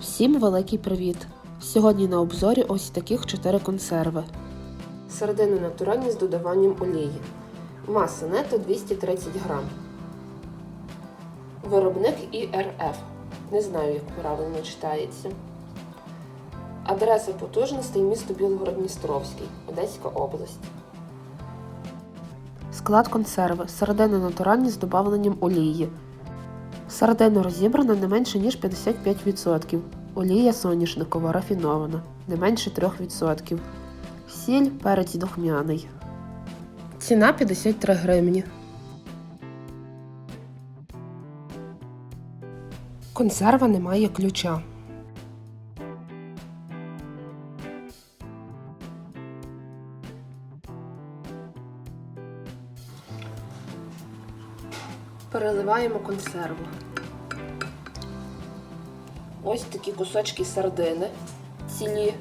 Всім великий привіт! Сьогодні на обзорі ось таких 4 консерви. Середини натуральні з додаванням олії. Маса нето 230 грам. Виробник ІРФ. Не знаю, як правильно читається. Адреса потужностей місто Білгород-Дністровський, Одеська область. Склад консерви. Середини натуральні з додавленням олії. Сардина розібрана не менше ніж 55%. Олія соняшникова рафінована не менше 3%. Сіль, перець духмяний. Ціна 53 гривні. Консерва не має ключа. Переливаємо консерву. Ось такі кусочки сардини цілі.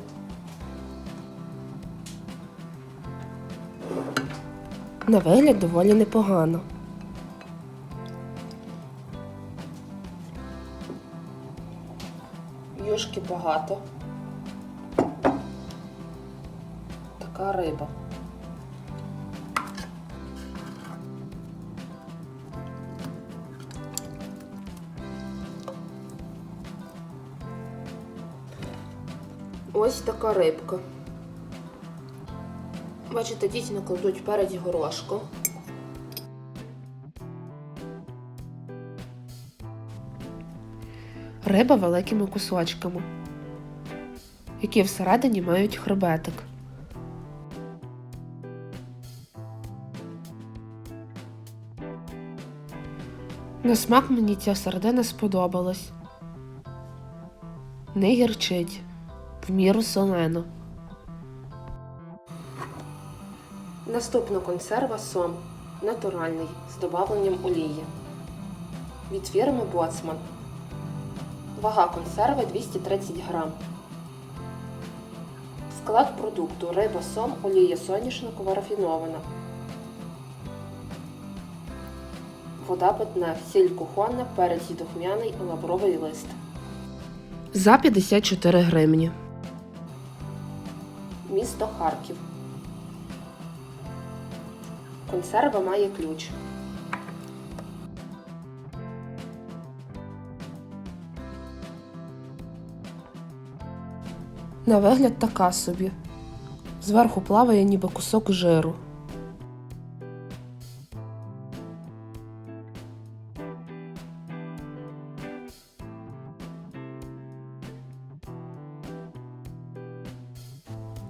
На вигляд доволі непогано. Юшки багато. Така риба. Ось така рибка. Бачите, діти накладуть перець горошком. Риба великими кусочками, які всередині мають хребетик. На смак мені ця середина сподобалась. Не гірчить, в міру солено. Наступна консерва сом натуральний з добавленням олії. Від фірми Боцман. Вага консерви 230 грам. Склад продукту риба сом, олія соняшникова рафінована. Вода питна, сіль кухонна, перець духмяний, лавровий лист. За 54 гривні. Місто Харків. Консерва має ключ. На вигляд така собі. Зверху плаває ніби кусок жиру.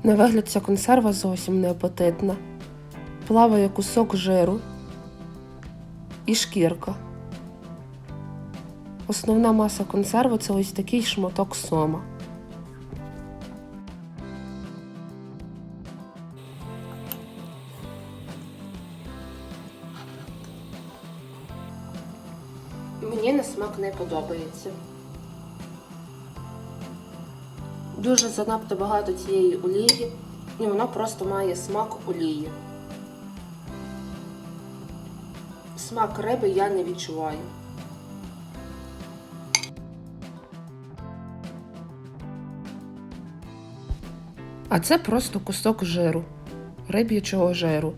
На вигляд ця консерва зовсім не апетитна. Плаває кусок жиру і шкірка. Основна маса консерви це ось такий шматок сома. Мені на смак не подобається. Дуже занадто багато цієї олії, і воно просто має смак олії. Смак риби я не відчуваю. А це просто кусок жиру, риб'ячого жиру.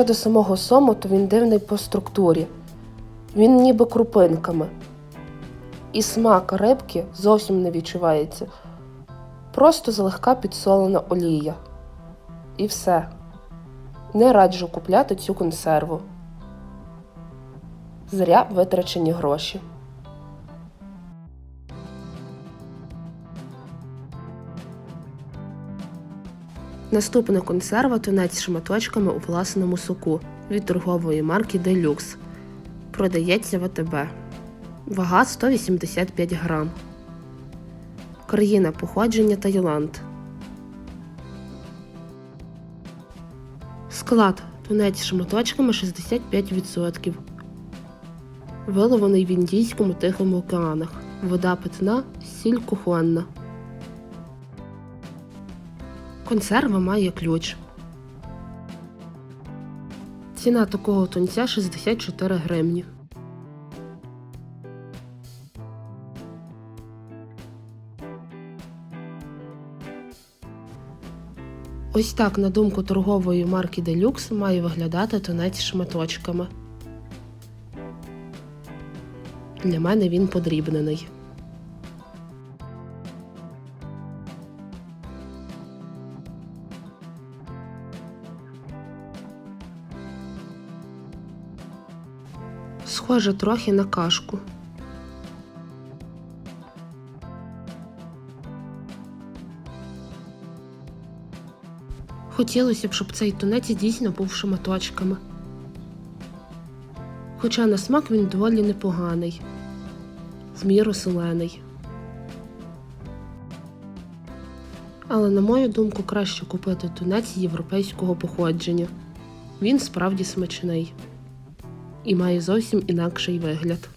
Щодо самого сому, то він дивний по структурі. Він ніби крупинками. І смак рибки зовсім не відчувається. Просто злегка підсолена олія. І все. Не раджу купляти цю консерву. Зря витрачені гроші. Наступна консерва тунець з шматочками у власному соку від торгової марки Deluxe. Продається в АТБ. Вага 185 грам. Країна походження Таїланд. Склад тунець з шматочками 65%. Вилований в Індійському Тихому океанах. Вода питна, сіль кухонна. Консерва має ключ. Ціна такого тунця 64 гривні. Ось так, на думку торгової марки Deluxe, має виглядати тунець шматочками. Для мене він подрібнений. Схоже трохи на кашку. Хотілося б, щоб цей тунець дійсно був шматочками. Хоча на смак він доволі непоганий, в міру солений. Але, на мою думку, краще купити тунець європейського походження. Він справді смачний і має зовсім інакший вигляд.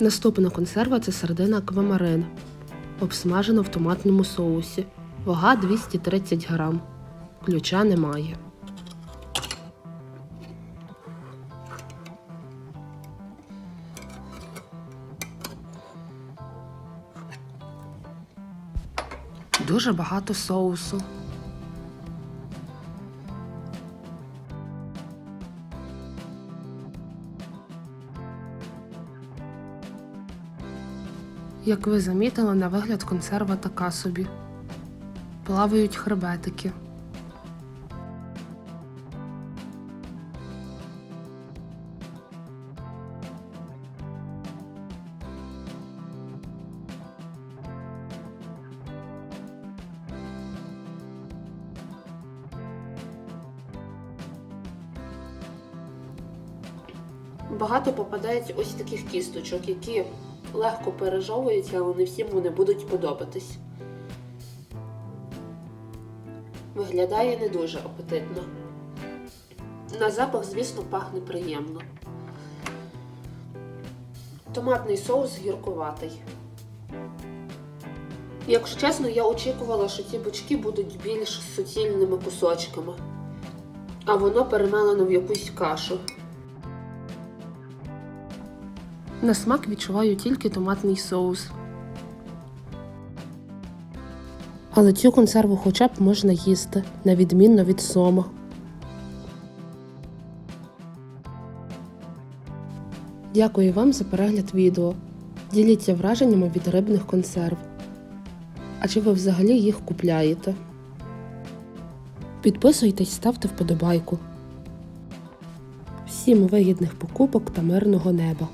Наступна консерва це сардина аквамарин, обсмажена в томатному соусі. Вага 230 грам. Ключа немає. Дуже багато соусу. Як ви замітили, на вигляд консерва така собі. Плавають хребетики. Багато попадається ось таких кісточок, які легко пережовуються, але не всім вони будуть подобатись. Виглядає не дуже апетитно. На запах, звісно, пахне приємно. Томатний соус гіркуватий. Якщо чесно, я очікувала, що ці бочки будуть більш суцільними кусочками, а воно перемелено в якусь кашу. На смак відчуваю тільки томатний соус. Але цю консерву хоча б можна їсти, на відмінно від сома. Дякую вам за перегляд відео. Діліться враженнями від рибних консерв. А чи ви взагалі їх купляєте? Підписуйтесь, ставте вподобайку. Всім вигідних покупок та мирного неба!